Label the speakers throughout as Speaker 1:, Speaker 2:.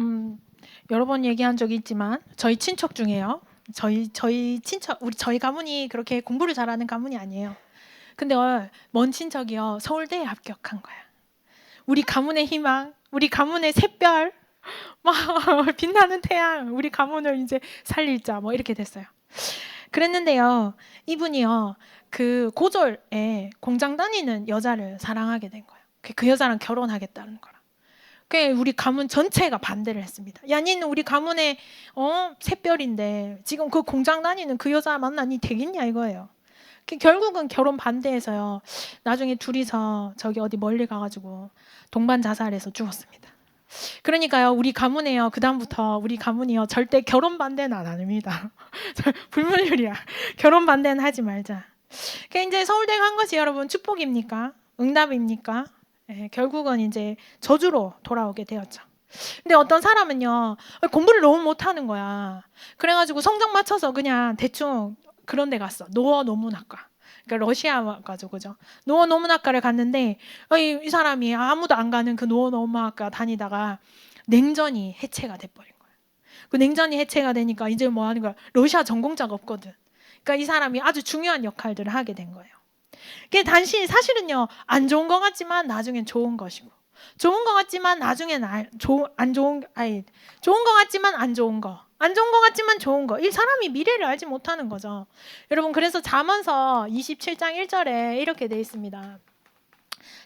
Speaker 1: 음, 여러 번 얘기한 적이 있지만 저희 친척 중에요. 저희 저희 친척 우리 저희 가문이 그렇게 공부를 잘하는 가문이 아니에요. 근데 어, 먼 친척이요 서울대에 합격한 거야. 우리 가문의 희망, 우리 가문의 샛별, 막 빛나는 태양, 우리 가문을 이제 살릴 자 뭐 이렇게 됐어요. 그랬는데요, 이분이요 그 고졸에 공장 다니는 여자를 사랑하게 된 거예요. 그- 그 여자랑 결혼하겠다는 거라. 그 우리 가문 전체가 반대를 했습니다. 야, 니는 우리 가문의 어 샛별인데 지금 그 공장 다니는 그 여자 만나니 되겠냐 이거예요. 그 결국은 결혼 반대해서요. 나중에 둘이서 저기 어디 멀리 가가지고 동반 자살해서 죽었습니다. 그러니까요, 우리 가문에요. 그 다음부터 우리 가문이요 절대 결혼 반대는 안 합니다. 불문율이야. 결혼 반대는 하지 말자. 그 이제 서울대 간 것이 여러분 축복입니까? 응답입니까? 예, 결국은 이제 저주로 돌아오게 되었죠. 근데 어떤 사람은요 공부를 너무 못하는 거야. 그래가지고 성적 맞춰서 그냥 대충 그런 데 갔어. 노어 노문학과. 그러니까 러시아 가지고 그죠. 노어 노문학과를 갔는데 어, 이, 이 사람이 아무도 안 가는 그 노어 노문학과 다니다가 냉전이 해체가 돼버린 거야. 그 냉전이 해체가 되니까 이제 뭐 하는 거야? 러시아 전공자가 없거든. 그러니까 이 사람이 아주 중요한 역할들을 하게 된 거예요. 그게 단시 사실은요 안 좋은 것 같지만 나중엔 좋은 것이고 좋은 것 같지만 나중엔 안 좋은 아니 좋은 것 같지만 안 좋은 거. 안 좋은 것 같지만 좋은 거. 이 사람이 미래를 알지 못하는 거죠. 여러분 그래서 잠언서 27장 1절에 이렇게 돼 있습니다.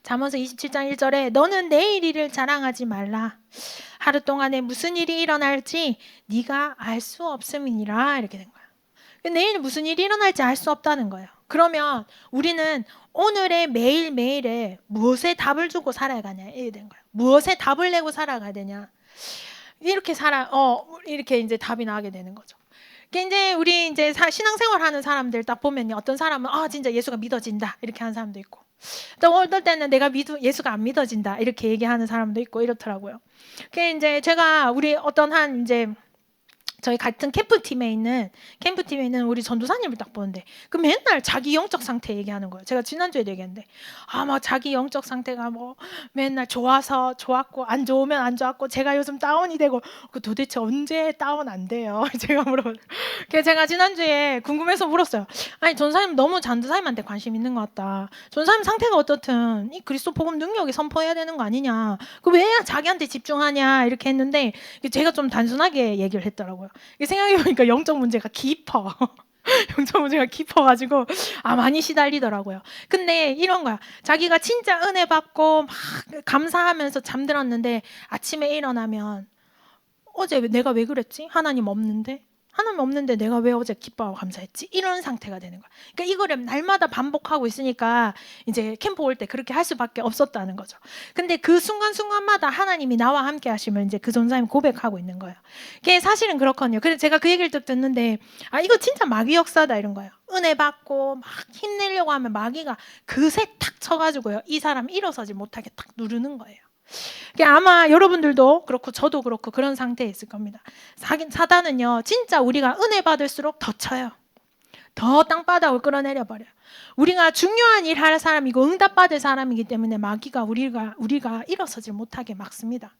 Speaker 1: 잠언서 27장 1절에 너는 내일 일을 자랑하지 말라. 하루 동안에 무슨 일이 일어날지 네가 알 수 없음이니라 이렇게 된 거예요. 내일 무슨 일이 일어날지 알 수 없다는 거예요. 그러면 우리는 오늘의 매일 매일에 무엇에 답을 주고 살아가냐 이게 된 거예요. 무엇에 답을 내고 살아가야 되냐 이렇게 살아 어 이렇게 이제 답이 나게 되는 거죠. 그게 이제 우리 이제 사- 신앙생활 하는 사람들 딱 보면요 어떤 사람은 아 진짜 예수가 믿어진다 이렇게 하는 사람도 있고 또 어떨 때는 내가 믿어 예수가 안 믿어진다 이렇게 얘기하는 사람도 있고 이렇더라고요. 그게 이제 제가 우리 어떤 한 이제 저희 같은 캠프 팀에 있는 캠프 팀에 있는 우리 전도사님을 딱 보는데 그 맨날 자기 영적 상태 얘기하는 거예요. 제가 지난주에도 얘기했는데 아 막 자기 영적 상태가 뭐 맨날 좋아서 좋았고 안 좋으면 안 좋았고 제가 요즘 다운이 되고 그 도대체 언제 다운 안 돼요? 제가 물어. 그래서 제가 지난주에 궁금해서 물었어요. 아니 전사님 너무 전도사님한테 관심 있는 것 같다. 전사님 상태가 어떻든 이 그리스도 복음 능력이 선포해야 되는 거 아니냐? 그 왜 자기한테 집중하냐 이렇게 했는데 제가 좀 단순하게 얘기를 했더라고요. 이게 생각해보니까 영적 문제가 깊어. 영적 문제가 깊어가지고 아 많이 시달리더라고요. 근데 이런 거야. 자기가 진짜 은혜 받고 막 감사하면서 잠들었는데 아침에 일어나면 어제 왜- 내가 왜 그랬지? 하나님 없는데 하나님 없는데 내가 왜 어제 기뻐하고 감사했지? 이런 상태가 되는 거야. 그러니까 이거를 날마다 반복하고 있으니까 이제 캠프 올 때 그렇게 할 수밖에 없었다는 거죠. 근데 그 순간순간마다 하나님이 나와 함께 하시면 이제 그 전사님 고백하고 있는 거예요. 그게 사실은 그렇거든요. 그래서 제가 그 얘기를 딱 듣는데 아 이거 진짜 마귀 역사다 이런 거예요. 은혜 받고 막 힘내려고 하면 마귀가 그새 탁 쳐가지고요. 이 사람 일어서지 못하게 탁 누르는 거예요. 아마 여러분들도 그렇고 저도 그렇고 그런 상태에 있을 겁니다. 사단은요, 진짜 우리가 은혜 받을수록 더 쳐요. 더 땅바닥을 끌어내려 버려요. 우리가 중요한 일 할 사람이고 응답 받을 사람이기 때문에 마귀가 우리가 우리가 일어서지 못하게 막습니다.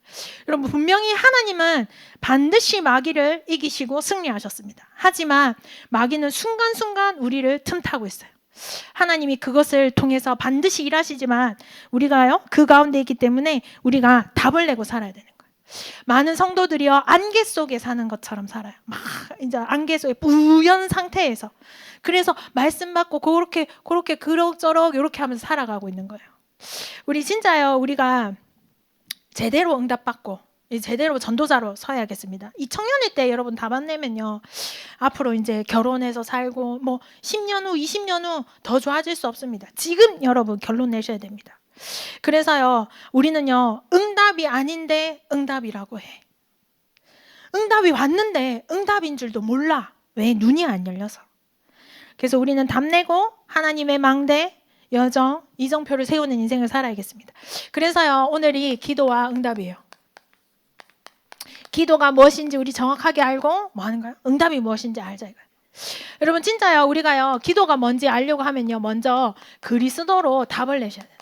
Speaker 1: 여러분 분명히 하나님은 반드시 마귀를 이기시고 승리하셨습니다. 하지만 마귀는 순간순간 우리를 틈타고 있어요. 하나님이 그것을 통해서 반드시 일하시지만 우리가요 그 가운데 있기 때문에 우리가 답을 내고 살아야 되는 거예요. 많은 성도들이요 안개 속에 사는 것처럼 살아요. 막 이제 안개 속에 뿌연 상태에서 그래서 말씀 받고 그렇게 그렇게 그럭저럭 이렇게 하면서 살아가고 있는 거예요. 우리 진짜요 우리가 제대로 응답 받고 이 제대로 전도자로 서야겠습니다. 이 청년일 때 여러분 답안 내면요. 앞으로 이제 결혼해서 살고 뭐 10년 후, 20년 후 더 좋아질 수 없습니다. 지금 여러분 결론 내셔야 됩니다. 그래서요. 우리는요. 응답이 아닌데 응답이라고 해. 응답이 왔는데 응답인 줄도 몰라. 왜 눈이 안 열려서. 그래서 우리는 답내고 하나님의 망대 여정, 이정표를 세우는 인생을 살아야겠습니다. 그래서요, 오늘이 기도와 응답이에요. 기도가 무엇인지 우리 정확하게 알고 뭐 하는 거야? 응답이 무엇인지 알자 이거예요. 여러분 진짜요. 우리가요. 기도가 뭔지 알려고 하면요. 먼저 그리스도로 답을 내셔야 돼요.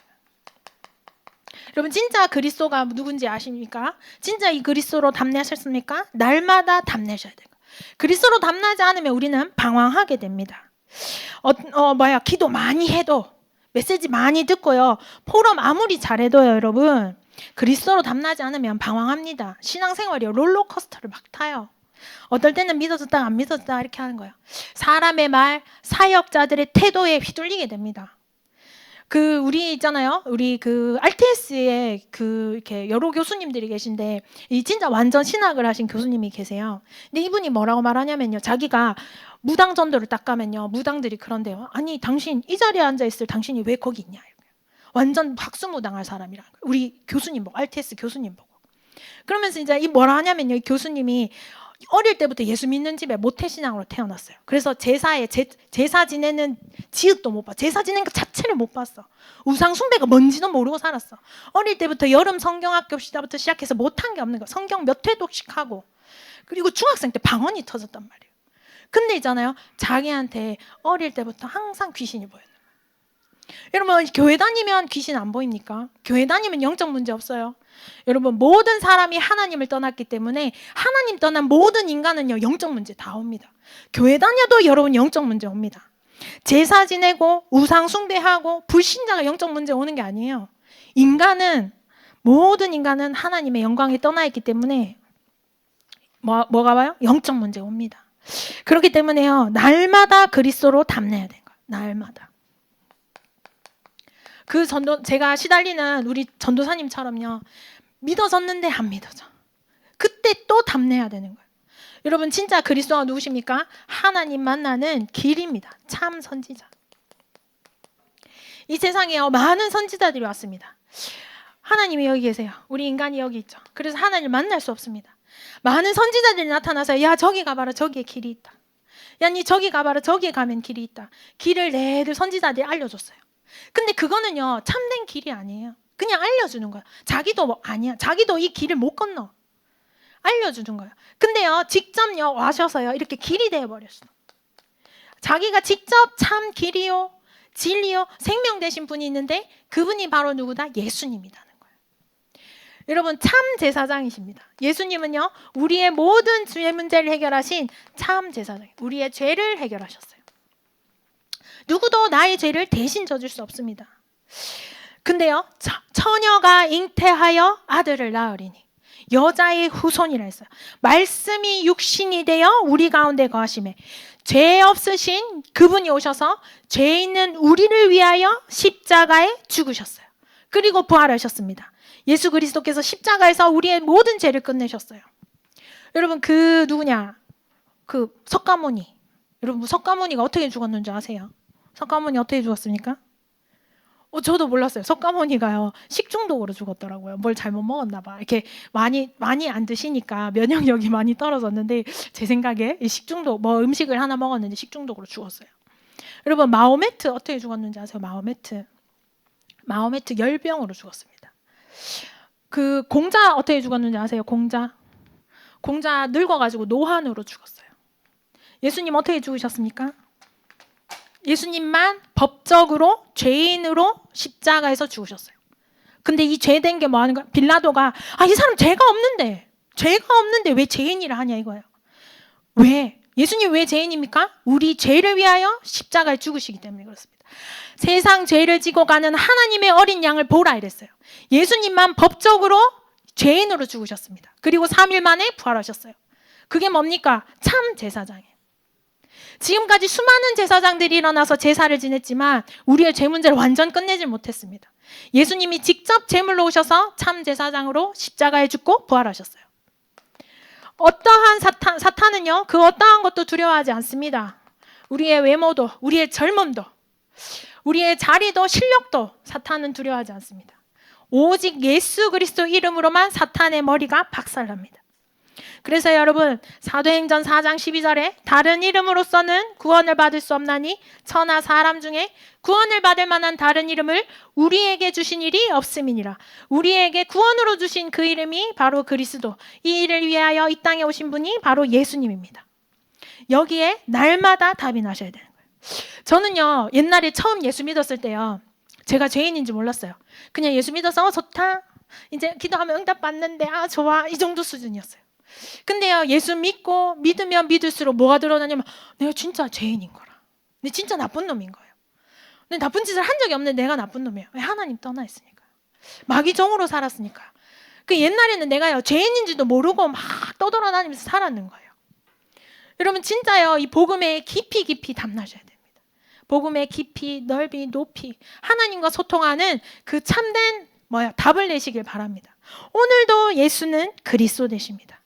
Speaker 1: 여러분 진짜 그리스도가 누군지 아십니까? 진짜 이 그리스도로 담내하셨습니까? 날마다 담내셔야 돼요. 그리스도로 담나지 않으면 우리는 방황하게 됩니다. 어, 어 뭐야 기도 많이 해도 메시지 많이 듣고요. 포럼 아무리 잘해도요, 여러분. 그리스도로 담나지 않으면 방황합니다. 신앙생활이 롤러코스터를 막 타요. 어떨 때는 믿어졌다 안 믿어졌다 이렇게 하는 거예요. 사람의 말, 사역자들의 태도에 휘둘리게 됩니다. 그 우리 있잖아요. 우리 그 RTS에 그 이렇게 여러 교수님들이 계신데 이 진짜 완전 신학을 하신 교수님이 계세요. 근데 이분이 뭐라고 말하냐면요. 자기가 무당 전도를 딱 가면요. 무당들이 그런데요. 아니 당신 이 자리에 앉아 있을 당신이 왜 거기 있냐. 완전 박수무당할 사람이라. 우리 교수님 보고 RTS 교수님 보고. 그러면서 이제 이 뭐라 하냐면요. 이 교수님이 어릴 때부터 예수 믿는 집에 모태 신앙으로 태어났어요. 그래서 제사에 제, 제사 지내는 지읒도 못 봐. 제사 지내는 것 자체를 못 봤어. 우상 숭배가 뭔지도 모르고 살았어. 어릴 때부터 여름 성경학교 시다부터 시작해서 못한 게 없는 거. 성경 몇 회독씩 하고. 그리고 중학생 때 방언이 터졌단 말이에요. 근데 있잖아요. 자기한테 어릴 때부터 항상 귀신이 보여요. 여러분 교회 다니면 귀신 안 보입니까? 교회 다니면 영적 문제 없어요. 여러분 모든 사람이 하나님을 떠났기 때문에 하나님 떠난 모든 인간은요 영적 문제 다 옵니다. 교회 다녀도 여러분 영적 문제 옵니다. 제사 지내고 우상 숭배하고 불신자가 영적 문제 오는 게 아니에요. 인간은 모든 인간은 하나님의 영광에 떠나 있기 때문에 뭐, 뭐가 와요? 영적 문제 옵니다. 그렇기 때문에요 날마다 그리스도로 담내야 거예요. 날마다. 그 전도 제가 시달리는 우리 전도사님처럼요. 믿어졌는데 안 믿어져. 그때 또 담내야 되는 거예요. 여러분 진짜 그리스도가 누구십니까? 하나님 만나는 길입니다. 참 선지자. 이 세상에 많은 선지자들이 왔습니다. 하나님이 여기 계세요. 우리 인간이 여기 있죠. 그래서 하나님을 만날 수 없습니다. 많은 선지자들이 나타나서 야 저기 가봐라 저기에 길이 있다. 야니 저기 가봐라 저기에 가면 길이 있다. 길을 내들 선지자들이 알려줬어요. 근데 그거는요 참된 길이 아니에요. 그냥 알려주는 거야. 자기도 뭐 아니야. 자기도 이 길을 못 건너. 알려주는 거야. 근데요 직접요 와셔서요 이렇게 길이 되어 버렸어. 자기가 직접 참 길이요, 진리요, 생명 되신 분이 있는데 그분이 바로 누구다? 예수님이라는 거예요. 여러분 참 제사장이십니다. 예수님은요 우리의 모든 죄 문제를 해결하신 참 제사장. 우리의 죄를 해결하셨어요. 누구도 나의 죄를 대신 져줄 수 없습니다. 근데요, 처 녀가 잉태하여 아들을 낳으리니 여자의 후손이라 했어요. 말씀이 육신이 되어 우리 가운데 거하심에 죄 없으신 그분이 오셔서 죄 있는 우리를 위하여 십자가에 죽으셨어요. 그리고 부활하셨습니다. 예수 그리스도께서 십자가에서 우리의 모든 죄를 끝내셨어요. 여러분 그 누구냐? 그 석가모니. 여러분 석가모니가 어떻게 죽었는지 아세요? 석가모니 어떻게 죽었습니까? 어, 저도 몰랐어요. 석가모니가요 식중독으로 죽었더라고요. 뭘 잘못 먹었나 봐. 이렇게 많이 많이 안 드시니까 면역력이 많이 떨어졌는데 제 생각에 식중독 뭐 음식을 하나 먹었는데 식중독으로 죽었어요. 여러분 마호메트 어떻게 죽었는지 아세요? 마호메트 마호메트 열병으로 죽었습니다. 그 공자 어떻게 죽었는지 아세요? 공자 공자 늙어가지고 노환으로 죽었어요. 예수님 어떻게 죽으셨습니까? 예수님만 법적으로 죄인으로 십자가에서 죽으셨어요. 근데 이 죄된 게 뭐 하는 거야? 빌라도가 아, 이 사람 죄가 없는데. 죄가 없는데 왜 죄인이라 하냐 이거예요. 왜? 예수님 왜 죄인입니까? 우리 죄를 위하여 십자가에 죽으시기 때문에 그렇습니다. 세상 죄를 지고 가는 하나님의 어린 양을 보라 이랬어요. 예수님만 법적으로 죄인으로 죽으셨습니다. 그리고 3일 만에 부활하셨어요. 그게 뭡니까? 참 제사장이에요. 지금까지 수많은 제사장들이 일어나서 제사를 지냈지만 우리의 죄 문제를 완전 끝내질 못했습니다. 예수님이 직접 제물로 오셔서 참 제사장으로 십자가에 죽고 부활하셨어요. 어떠한 사탄, 사탄은요, 그 어떠한 것도 두려워하지 않습니다. 우리의 외모도, 우리의 젊음도, 우리의 자리도, 실력도 사탄은 두려워하지 않습니다. 오직 예수 그리스도 이름으로만 사탄의 머리가 박살납니다. 그래서 여러분 사도행전 4장 12절에 다른 이름으로서는 구원을 받을 수 없나니 천하 사람 중에 구원을 받을 만한 다른 이름을 우리에게 주신 일이 없음이니라. 우리에게 구원으로 주신 그 이름이 바로 그리스도. 이 일을 위하여 이 땅에 오신 분이 바로 예수님입니다. 여기에 날마다 답이 나셔야 되는 거예요. 저는요 옛날에 처음 예수 믿었을 때요 제가 죄인인지 몰랐어요. 그냥 예수 믿어서 어, 좋다. 이제 기도하면 응답 받는데 아 좋아 이 정도 수준이었어요. 근데요 예수 믿고 믿으면 믿을수록 뭐가 드러나냐면 내가 진짜 죄인인 거라. 내 진짜 나쁜 놈인 거예요. 근데 나쁜 짓을 한 적이 없는 내가 나쁜 놈이에요. 왜 하나님 떠나 있으니까. 마귀 종으로 살았으니까. 그 옛날에는 내가요 죄인인지도 모르고 막 떠돌아다니면서 살았는 거예요. 여러분 진짜요 이 복음에 깊이 깊이 담나셔야 됩니다. 복음의 깊이, 넓이, 높이 하나님과 소통하는 그 참된 뭐야 답을 내시길 바랍니다. 오늘도 예수는 그리스도 되십니다.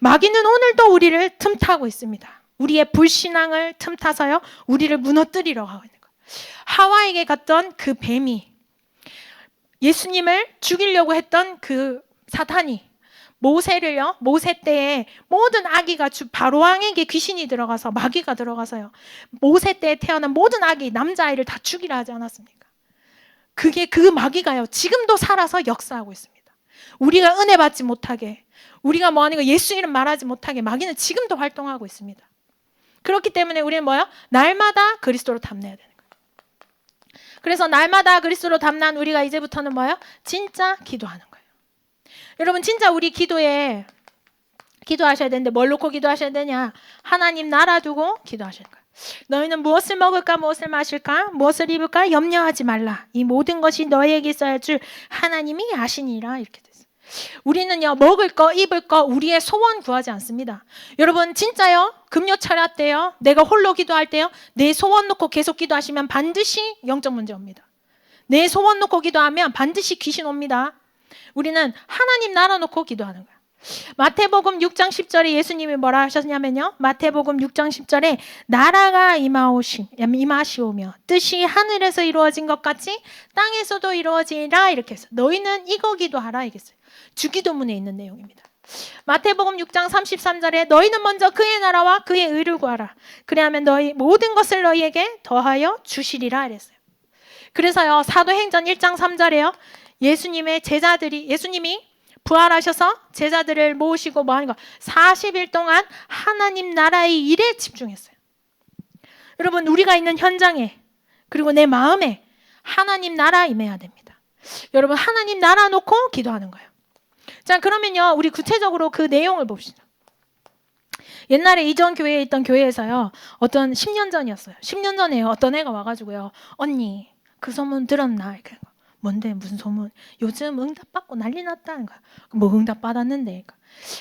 Speaker 1: 마귀는 오늘도 우리를 틈타고 있습니다. 우리의 불신앙을 틈타서요 우리를 무너뜨리려 하고 있는 거예요. 하와에게 갔던 그 뱀이 예수님을 죽이려고 했던 그 사탄이 모세를요 모세 때에 모든 아기가 주 바로왕에게 귀신이 들어가서 마귀가 들어가서요 모세 때에 태어난 모든 아기 남자아이를 다 죽이라 하지 않았습니까? 그게 그 마귀가요 지금도 살아서 역사하고 있습니다. 우리가 은혜 받지 못하게 우리가 뭐 하는 거 예수 이름 말하지 못하게 마귀는 지금도 활동하고 있습니다. 그렇기 때문에 우리는 뭐요? 날마다 그리스도로 담내야 되는 거예요. 그래서 날마다 그리스도로 담난 우리가 이제부터는 뭐요? 진짜 기도하는 거예요. 여러분 진짜 우리 기도에 기도하셔야 되는데 뭘 놓고 기도하셔야 되냐? 하나님 나라 두고 기도하셔야 거예요. 너희는 무엇을 먹을까 무엇을 마실까 무엇을 입을까 염려하지 말라. 이 모든 것이 너희에게 있어야 할줄 하나님이 아시니라 이렇게 됐어요. 우리는요 먹을 거 입을 거 우리의 소원 구하지 않습니다. 여러분 진짜요 금요 철야 때요 내가 홀로 기도할 때요 내 소원 놓고 계속 기도하시면 반드시 영적 문제 옵니다. 내 소원 놓고 기도하면 반드시 귀신 옵니다. 우리는 하나님 나라 놓고 기도하는 거야. 마태복음 6장 10절에 예수님이 뭐라 하셨냐면요. 마태복음 6장 10절에 나라가 임하오시, 임하시오며 뜻이 하늘에서 이루어진 것 같이 땅에서도 이루어지라 이렇게 해서 너희는 이거 기도 하라 이겠어요. 주기도문에 있는 내용입니다. 마태복음 6장 33절에 너희는 먼저 그의 나라와 그의 의를 구하라. 그래야면 너희 모든 것을 너희에게 더하여 주시리라 이랬어요. 그래서요. 사도행전 1장 3절에요. 예수님의 제자들이 예수님이 부활하셔서 제자들을 모으시고 뭐 하는 거 40일 동안 하나님 나라의 일에 집중했어요. 여러분 우리가 있는 현장에 그리고 내 마음에 하나님 나라 임해야 됩니다. 여러분 하나님 나라 놓고 기도하는 거예요. 자 그러면요 우리 구체적으로 그 내용을 봅시다. 옛날에 이전 교회에 있던 교회에서요 어떤 10년 전이었어요. 10년 전에 어떤 애가 와가지고요 언니 그 소문 들었나 이렇게 뭔데 무슨 소문? 요즘 응답 받고 난리 났다는 거야. 뭐 응답 받았는데? 그러니까.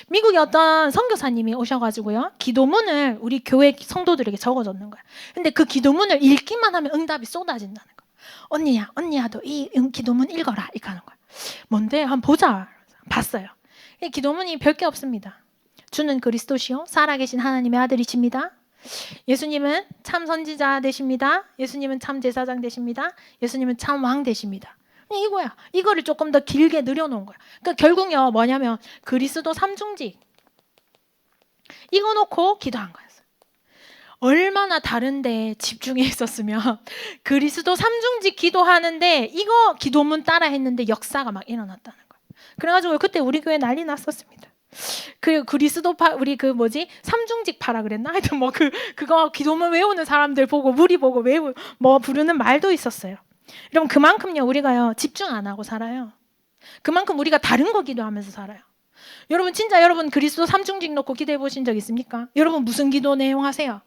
Speaker 1: 미국에 어떤 선교사님이 오셔가지고요 기도문을 우리 교회 성도들에게 적어줬는 거야. 근데 그 기도문을 읽기만 하면 응답이 쏟아진다는 거야. 언니야, 언니야도 이 기도문 읽어라 이렇게 하는 거야. 뭔데? 한번 보자. 봤어요. 이 기도문이 별게 없습니다. 주는 그리스도시요 살아계신 하나님의 아들이십니다. 예수님은 참 선지자 되십니다. 예수님은 참 제사장 되십니다. 예수님은 참 왕 되십니다. 이거야. 이거를 조금 더 길게 늘여놓은 거야. 그러니까 결국요 뭐냐면 그리스도 삼중직 이거 놓고 기도한 거였어요. 얼마나 다른데 집중해 있었으면 그리스도 삼중직 기도하는데 이거 기도문 따라 했는데 역사가 막 일어났다는 거예요. 그래가지고 그때 우리 교회 난리 났었습니다. 그 그리스도파 우리 그 뭐지 삼중직 파라 그랬나 하여튼 뭐 그 그거 기도문 외우는 사람들 보고 무리 보고 외우 뭐 부르는 말도 있었어요. 여러분 그만큼요 우리가요 집중 안 하고 살아요. 그만큼 우리가 다른 거 기도하면서 살아요. 여러분 진짜 여러분 그리스도 삼중직 놓고 기도해 보신 적 있습니까? 여러분 무슨 기도 내용 하세요?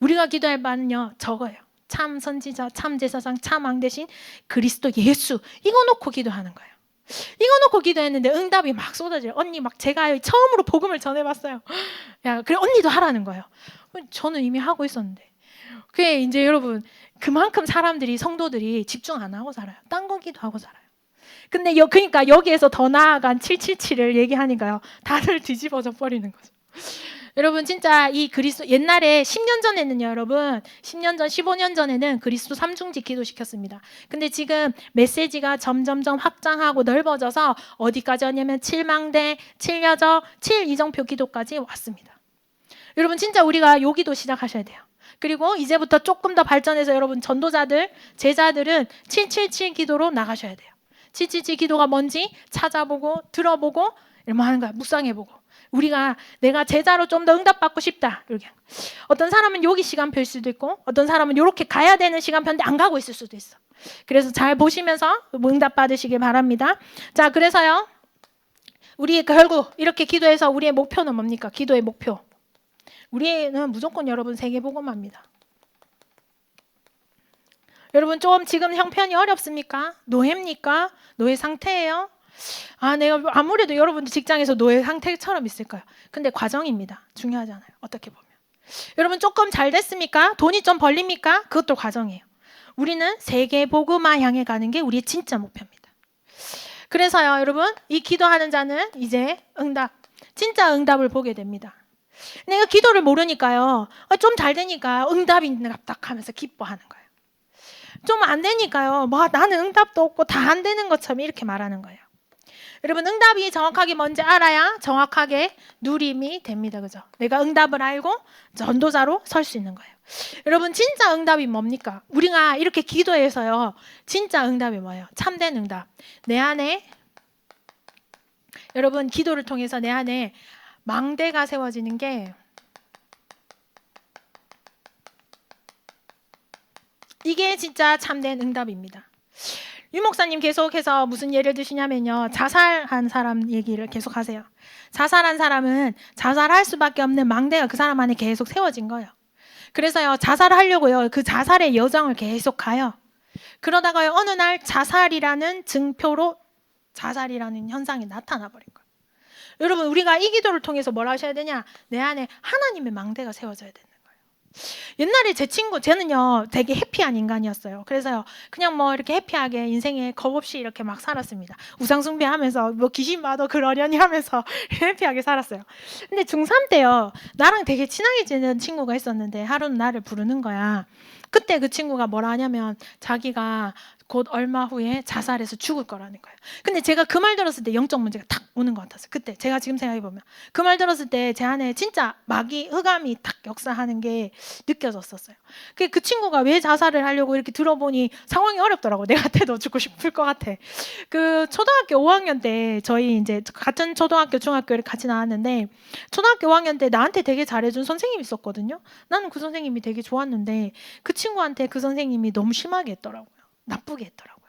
Speaker 1: 우리가 기도할 바는요 저거예요. 참 선지자, 참 제사장, 참 왕 대신 그리스도 예수 이거 놓고 기도하는 거예요. 이거 놓고 기도했는데 응답이 막 쏟아져요. 언니 막 제가 처음으로 복음을 전해봤어요. 야 그래 언니도 하라는 거예요. 저는 이미 하고 있었는데. 그게 이제 여러분 그만큼 사람들이 성도들이 집중 안 하고 살아요. 딴 거기도 하고 살아요. 근데 여, 그러니까 여기에서 더 나아간 777을 얘기하니까요. 다들 뒤집어져 버리는 거죠. 여러분 진짜 이 그리스도 옛날에 10년 전에는요, 여러분 10년 전, 15년 전에는 그리스도 삼중직 기도시켰습니다. 근데 지금 메시지가 점점점 확장하고 넓어져서 어디까지 왔냐면 7망대, 7여저, 7이정표 기도까지 왔습니다. 여러분 진짜 우리가 요 기도 시작하셔야 돼요. 그리고 이제부터 조금 더 발전해서 여러분 전도자들, 제자들은 777 기도로 나가셔야 돼요. 777 기도가 뭔지 찾아보고 들어보고 이런 하는 거야. 묵상해보고. 우리가 내가 제자로 좀 더 응답받고 싶다. 이렇게. 어떤 사람은 여기 시간표일 수도 있고 어떤 사람은 이렇게 가야 되는 시간표인데 안 가고 있을 수도 있어. 그래서 잘 보시면서 응답 받으시길 바랍니다. 자, 그래서요. 우리 결국 이렇게 기도해서 우리의 목표는 뭡니까? 기도의 목표. 우리는 무조건 여러분 세계 복음합니다. 여러분 좀 지금 형편이 어렵습니까? 노예입니까? 노예 상태예요? 아, 내가 아무래도 여러분들 직장에서 노예 상태처럼 있을 거예요. 근데 과정입니다. 중요하잖아요. 어떻게 보면. 여러분 조금 잘 됐습니까? 돈이 좀 벌립니까? 그것도 과정이에요. 우리는 세계 복음화 향해 가는 게 우리의 진짜 목표입니다. 그래서요, 여러분, 이 기도하는 자는 이제 응답, 진짜 응답을 보게 됩니다. 내가 기도를 모르니까요, 좀 잘 되니까 응답인가 딱 하면서 기뻐하는 거예요. 좀 안 되니까요, 뭐 나는 응답도 없고 다 안 되는 것처럼 이렇게 말하는 거예요. 여러분 응답이 정확하게 뭔지 알아야 정확하게 누림이 됩니다. 그죠? 내가 응답을 알고 전도자로 설 수 있는 거예요. 여러분 진짜 응답이 뭡니까? 우리가 이렇게 기도해서요. 진짜 응답이 뭐예요? 참된 응답. 내 안에 여러분 기도를 통해서 내 안에 망대가 세워지는 게 이게 진짜 참된 응답입니다. 유 목사님 계속해서 무슨 예를 드시냐면요. 자살한 사람 얘기를 계속 하세요. 자살한 사람은 자살할 수밖에 없는 망대가 그 사람 안에 계속 세워진 거예요. 그래서요. 자살을 하려고요. 그 자살의 여정을 계속 가요. 그러다가요. 어느 날 자살이라는 증표로 자살이라는 현상이 나타나 버린 거예요. 여러분 우리가 이 기도를 통해서 뭘 하셔야 되냐? 내 안에 하나님의 망대가 세워져야 거예요. 옛날에 제 친구 쟤는요 되게 해피한 인간이었어요. 그래서요 그냥 뭐 이렇게 해피하게 인생에 겁 없이 이렇게 막 살았습니다. 우상 숭배하면서 뭐 귀신 봐도 그러려니 하면서 해피하게 살았어요. 근데 중3 때요 나랑 되게 친하게 지내는 친구가 있었는데 하루는 나를 부르는 거야. 그때 그 친구가 뭐라 하냐면 자기가 곧 얼마 후에 자살해서 죽을 거라는 거예요. 근데 제가 그 말 들었을 때 영적 문제가 탁 오는 것 같았어요. 그때 제가 지금 생각해 보면 그 말 들었을 때 제 안에 진짜 마귀 흑암이 탁 역사하는 게 느껴졌었어요. 그, 그 친구가 왜 자살을 하려고 이렇게 들어보니 상황이 어렵더라고. 내 같아도 죽고 싶을 것 같아. 그 초등학교 5학년 때 저희 이제 같은 초등학교 중학교를 같이 나왔는데 초등학교 5학년 때 나한테 되게 잘해준 선생님이 있었거든요. 나는 그 선생님이 되게 좋았는데 그 친구한테 그 선생님이 너무 심하게 했더라고요. 나쁘게 했더라고요.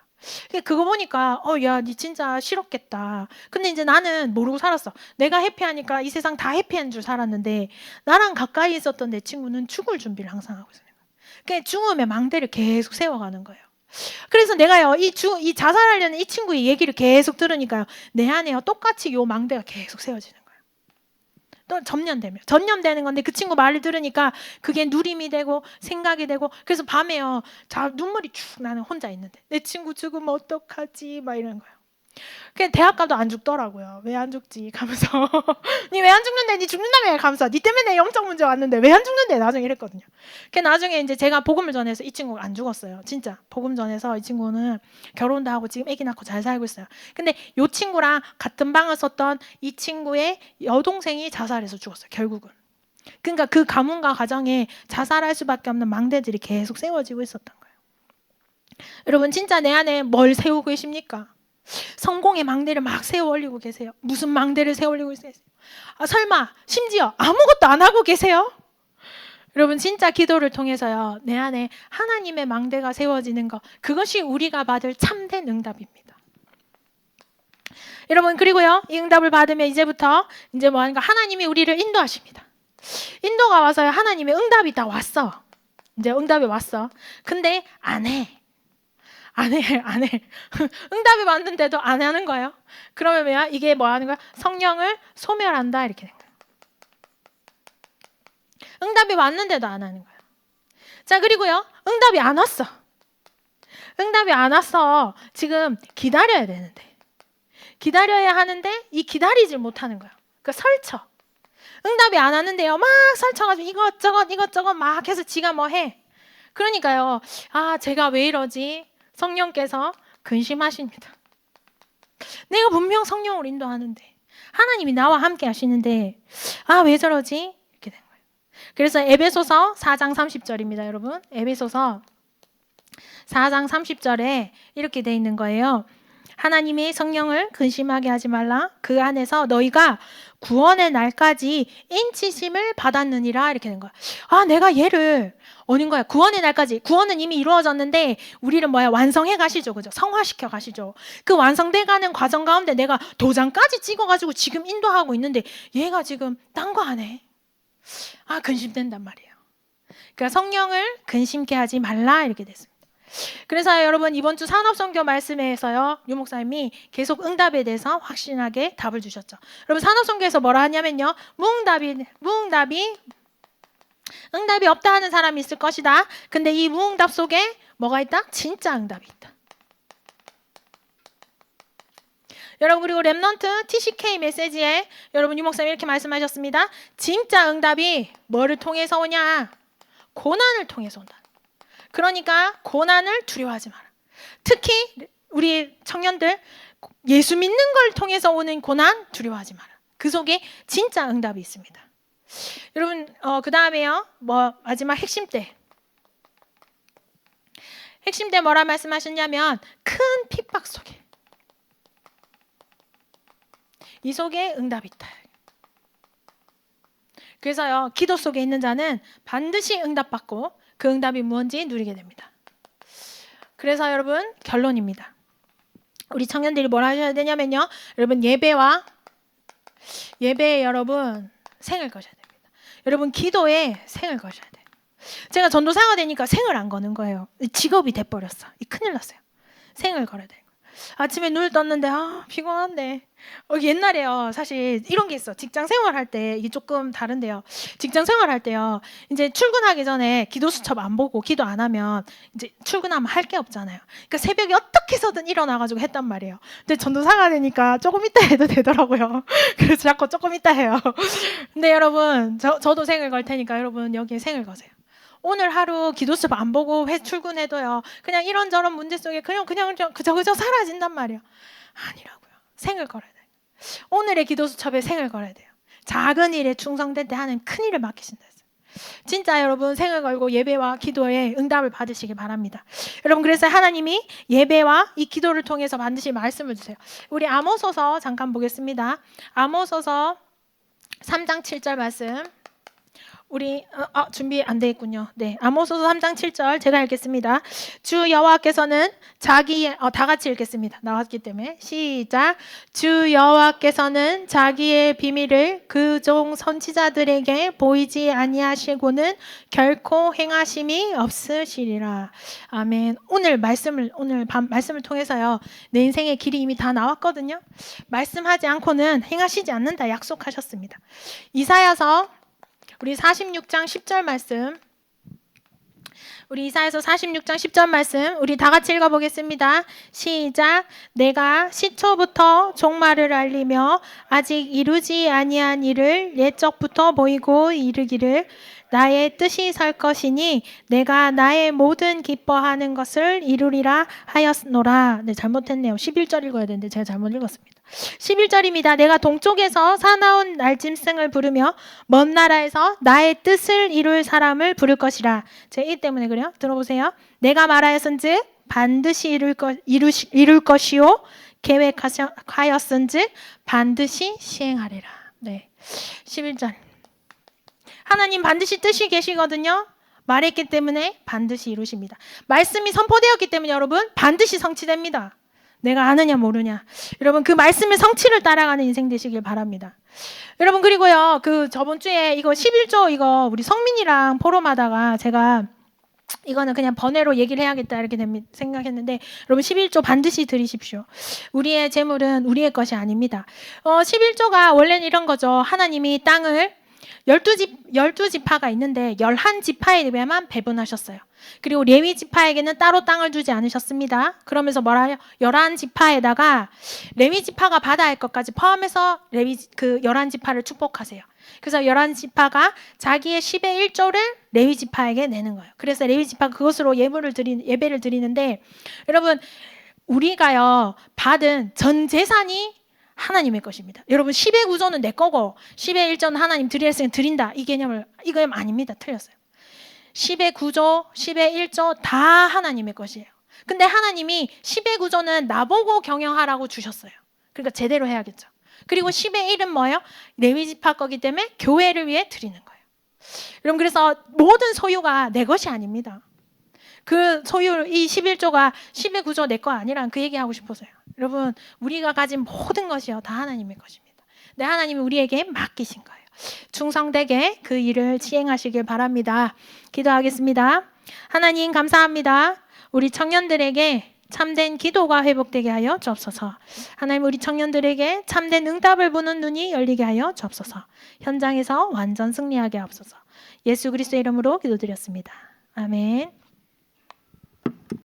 Speaker 1: 그거 보니까 어 야 니 진짜 싫었겠다. 근데 이제 나는 모르고 살았어. 내가 해피하니까 이 세상 다 해피한 줄 살았는데 나랑 가까이 있었던 내 친구는 죽을 준비를 항상 하고 있어요. 그 죽음의 망대를 계속 세워가는 거예요. 그래서 내가요 이, 주, 이 자살하려는 이 친구의 얘기를 계속 들으니까요 내 안에요 똑같이 요 망대가 계속 세워지는. 또 전염되면 전염되는 건데 그 친구 말을 들으니까 그게 누림이 되고 생각이 되고 그래서 밤에요 자 눈물이 쭉 나는 혼자 있는데 내 친구 죽으면 어떡하지 막 이런 거예요. 그냥 대학 가도 안 죽더라고요. 왜 안 죽지? 가면서 니 왜 안 죽는데? 니 죽는다며? 가면서 니 때문에 영적 문제 왔는데 왜 안 죽는데? 나중에 이랬거든요. 그 나중에 이제 제가 복음을 전해서 이 친구가 안 죽었어요. 진짜 복음 전해서 이 친구는 결혼도 하고 지금 아기 낳고 잘 살고 있어요. 근데 이 친구랑 같은 방을 썼던 이 친구의 여동생이 자살해서 죽었어요. 결국은. 그러니까 그 가문과 가정에 자살할 수밖에 없는 망대들이 계속 세워지고 있었던 거예요. 여러분 진짜 내 안에 뭘 세우고 계십니까? 성공의 망대를 막 세워 올리고 계세요. 무슨 망대를 세워 올리고 계세요? 아, 설마 심지어 아무것도 안 하고 계세요? 여러분 진짜 기도를 통해서요. 내 안에 하나님의 망대가 세워지는 것 그것이 우리가 받을 참된 응답입니다. 여러분 그리고요. 이 응답을 받으면 이제부터 이제 뭐 하는가 하나님이 우리를 인도하십니다. 인도가 와서요. 하나님의 응답이 다 왔어. 이제 응답이 왔어. 근데 안 해. 안 해, 안 해. 응답이 왔는데도 안 하는 거예요. 그러면 뭐야? 이게 뭐 하는 거야? 성령을 소멸한다 이렇게 된 거예요. 응답이 왔는데도 안 하는 거예요. 자, 그리고요. 응답이 안 왔어. 응답이 안 왔어. 지금 기다려야 되는데. 기다려야 하는데 이 기다리질 못하는 거예요. 그 설쳐. 응답이 안 왔는데요. 막 설쳐가지고 이것저것 이것저것 막 해서 지가 뭐 해. 그러니까요. 아, 제가 왜 이러지? 성령께서 근심하십니다. 내가 분명 성령을 인도하는데 하나님이 나와 함께 하시는데 아 왜 저러지? 이렇게 된 거예요. 그래서 에베소서 4장 30절입니다, 여러분. 에베소서 4장 30절에 이렇게 돼 있는 거예요. 하나님의 성령을 근심하게 하지 말라. 그 안에서 너희가 구원의 날까지 인치심을 받았느니라 이렇게 된 거야. 아, 내가 얘를 어는 거야. 구원의 날까지. 구원은 이미 이루어졌는데 우리를 뭐야 완성해 가시죠, 그죠? 성화시켜 가시죠. 그 완성돼 가는 과정 가운데 내가 도장까지 찍어 가지고 지금 인도하고 있는데 얘가 지금 딴 거 안 해. 아, 근심된단 말이에요. 그러니까 성령을 근심케 하지 말라 이렇게 됐습니다. 그래서 여러분 이번 주 산업선교 말씀에서요 유 목사님이 계속 응답에 대해서 확신하게 답을 주셨죠. 여러분 산업선교에서 뭐라 하냐면요 무응답이 무응답이 응답이 없다 하는 사람이 있을 것이다. 근데 이 무응답 속에 뭐가 있다? 진짜 응답이 있다. 여러분 그리고 랩넌트 TCK 메시지에 여러분 유 목사님 이렇게 말씀하셨습니다. 진짜 응답이 뭐를 통해서 오냐? 고난을 통해서 온다. 그러니까 고난을 두려워하지 마라. 특히 우리 청년들 예수 믿는 걸 통해서 오는 고난 두려워하지 마라. 그 속에 진짜 응답이 있습니다. 여러분 어, 그 다음에요. 뭐 마지막 핵심 때 핵심 때 뭐라 말씀하셨냐면 큰 핍박 속에 이 속에 응답이 있다. 그래서요 기도 속에 있는 자는 반드시 응답받고 그 응답이 무언지 누리게 됩니다. 그래서 여러분 결론입니다. 우리 청년들이 뭘 하셔야 되냐면요. 여러분 예배와 예배에 여러분 생을 거셔야 됩니다. 여러분 기도에 생을 거셔야 돼요. 제가 전도사가 되니까 생을 안 거는 거예요. 직업이 돼버렸어. 큰일 났어요. 생을 걸어야 돼요. 아침에 눈을 떴는데 아 피곤한데. 어, 옛날에요. 사실 이런 게 있어. 직장 생활할 때 이게 조금 다른데요. 직장 생활할 때요. 이제 출근하기 전에 기도 수첩 안 보고 기도 안 하면 이제 출근하면 할 게 없잖아요. 그러니까 새벽에 어떻게 해서든 일어나가지고 했단 말이에요. 근데 전도사가 되니까 조금 이따 해도 되더라고요. 그래서 자꾸 조금 이따 해요. 근데 여러분 저, 저도 생을 걸 테니까 여러분 여기에 생을 거세요 오늘 하루 기도 수업 안 보고 회 출근해도요. 그냥 이런저런 문제 속에 그냥 그냥 그저 그저 사라진단 말이야. 아니라고요. 생을 걸어야 돼. 오늘의 기도 수첩에 생을 걸어야 돼요. 작은 일에 충성된 때 하는 큰 일을 맡기신다. 진짜 여러분 생을 걸고 예배와 기도에 응답을 받으시기 바랍니다. 여러분 그래서 하나님이 예배와 이 기도를 통해서 반드시 말씀을 주세요. 우리 아모소서 잠깐 보겠습니다. 아모소서 3장 7절 말씀. 우리 어, 어, 준비 안 되겠군요. 네, 아모소서 3장 7절 제가 읽겠습니다. 주 여호와께서는 자기의 어, 다 같이 읽겠습니다. 나왔기 때문에 시작. 주 여호와께서는 자기의 비밀을 그 종 선지자들에게 보이지 아니하시고는 결코 행하심이 없으시리라. 아멘. 오늘 말씀을 오늘 밤 말씀을 통해서요. 내 인생의 길이 이미 다 나왔거든요. 말씀하지 않고는 행하시지 않는다 약속하셨습니다. 이사야서 우리 46장 10절 말씀. 우리 이사에서 46장 10절 말씀 우리 다 같이 읽어 보겠습니다. 시작. 내가 시초부터 종말을 알리며 아직 이루지 아니한 일을 옛적부터 보이고 이르기를 나의 뜻이 설 것이니 내가 나의 모든 기뻐하는 것을 이루리라 하였노라. 네, 잘못했네요. 11절 읽어야 되는데 제가 잘못 읽었습니다. 11절입니다. 내가 동쪽에서 사나운 날짐승을 부르며 먼 나라에서 나의 뜻을 이룰 사람을 부를 것이라. 제 이 때문에 그래요. 들어보세요. 내가 말하였은즉 반드시 이룰 것 이루 이룰 것이요 계획하였은즉 반드시 시행하리라. 네. 11절. 하나님 반드시 뜻이 계시거든요. 말했기 때문에 반드시 이루십니다. 말씀이 선포되었기 때문에 여러분 반드시 성취됩니다. 내가 아느냐 모르냐. 여러분 그 말씀의 성취를 따라가는 인생 되시길 바랍니다. 여러분 그리고요. 그 저번 주에 이거 11조 이거 우리 성민이랑 포럼하다가 제가 이거는 그냥 번외로 얘기를 해야겠다 이렇게 생각했는데 여러분 11조 반드시 드리십시오. 우리의 재물은 우리의 것이 아닙니다. 어 11조가 원래는 이런 거죠. 하나님이 땅을 열두 집 열두 지파가 있는데 열한 지파에게만 배분하셨어요. 그리고 레위 지파에게는 따로 땅을 주지 않으셨습니다. 그러면서 뭐라요? 열한 지파에다가 레위 지파가 받아야 할 것까지 포함해서 레위 그 열한 지파를 축복하세요. 그래서 열한 지파가 자기의 10의 1조를 레위 지파에게 내는 거예요. 그래서 레위 지파가 그것으로 예물을 드리 예배를 드리는데 여러분 우리가요 받은 전 재산이 하나님의 것입니다. 여러분 10의 구조는 내 거고 10의 1조는 하나님 드리랬으니 드린다. 이 개념을 이거 아닙니다. 틀렸어요. 10의 구조, 10의 1조 다 하나님의 것이에요. 근데 하나님이 10의 구조는 나보고 경영하라고 주셨어요. 그러니까 제대로 해야겠죠. 그리고 10의 1은 뭐예요? 레위 지파 거기 때문에 교회를 위해 드리는 거예요. 여러분 그래서 모든 소유가 내 것이 아닙니다. 그 소유 이 11조가 10의 구조 내 거 아니란 그 얘기 하고 싶어서요. 여러분 우리가 가진 모든 것이요 다 하나님의 것입니다. 네 하나님이 우리에게 맡기신 거예요. 충성되게 그 일을 시행하시길 바랍니다. 기도하겠습니다. 하나님 감사합니다. 우리 청년들에게 참된 기도가 회복되게 하여 주옵소서. 하나님 우리 청년들에게 참된 응답을 보는 눈이 열리게 하여 주옵소서. 현장에서 완전 승리하게 하옵소서. 예수 그리스도의 이름으로 기도드렸습니다. 아멘.